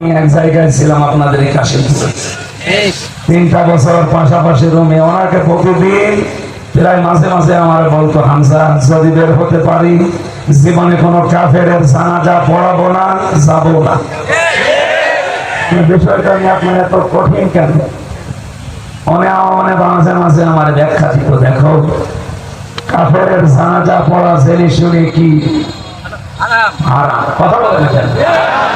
আমি এক জায়গায় ছিলাম আপনাদের এই তিনটা বছর পাশাপাশি রুমে ওনাকে প্রতিদিন প্রায় মাঝে মাঝে আমার বলতো হামসা যদি বের হতে পারি জীবনে কোনো কাফের জানাজা পড়াবো না যাব না। বিষয়টা নিয়ে আপনার এত কঠিন কেন? মনে মনে মাঝে মাঝে আমার ব্যাখ্যা দিত দেখো কাফের জানাজা পড়া জেনে শুনে কি আর কথা বলে না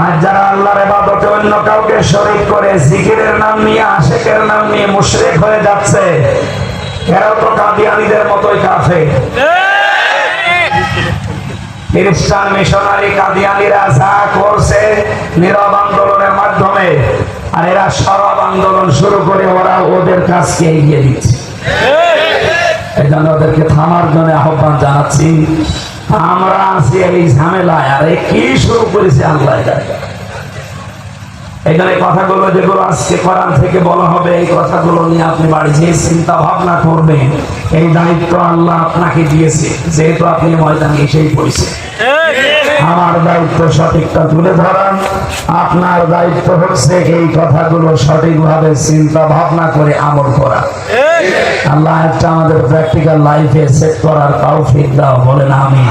আর যারা আল্লাহর ইবাদতে অন্য কাউকে শরীক করে জিকিরের নাম নিয়ে, আশেকের নাম নিয়ে মুশরিক হয়ে যাচ্ছে, এরাও তো কাদিয়ানীদের মতোই কাফে খ্রিস্টান মিশনারি কাদিয়ানীরা যা করছে নীরব আন্দোলনের মাধ্যমে, আর এরা সরব আন্দোলন শুরু করে ওরা ওদের কাজকে এগিয়ে দিচ্ছে। এই জন্য ওদেরকে থামার জন্য আহ্বান জানাচ্ছি। আমরা আছি এই ঝামেলায় আর কি শুরু করেছে আল্লাহ। এখানে কথাগুলো যেগুলো আজকে কোরআন থেকে বলা হবে, এই কথাগুলো নিয়ে আপনি বাড়ি যেয়ে চিন্তা ভাবনা করবেন। এই দায়িত্ব আল্লাহ আপনাকে দিয়েছে, যেহেতু আপনি ময়দানে এসেই পড়েছে আমার দায়িত্ব সঠিকটা তুলে ধরান। আপনার দায়িত্ব হচ্ছে এই কথাগুলো সঠিকভাবে চিন্তা ভাবনা করে আমল করা। আল্লাহ একটা আমাদের প্র্যাকটিক্যাল লাইফে সেট করার তৌফিক দাও, বলেন আমি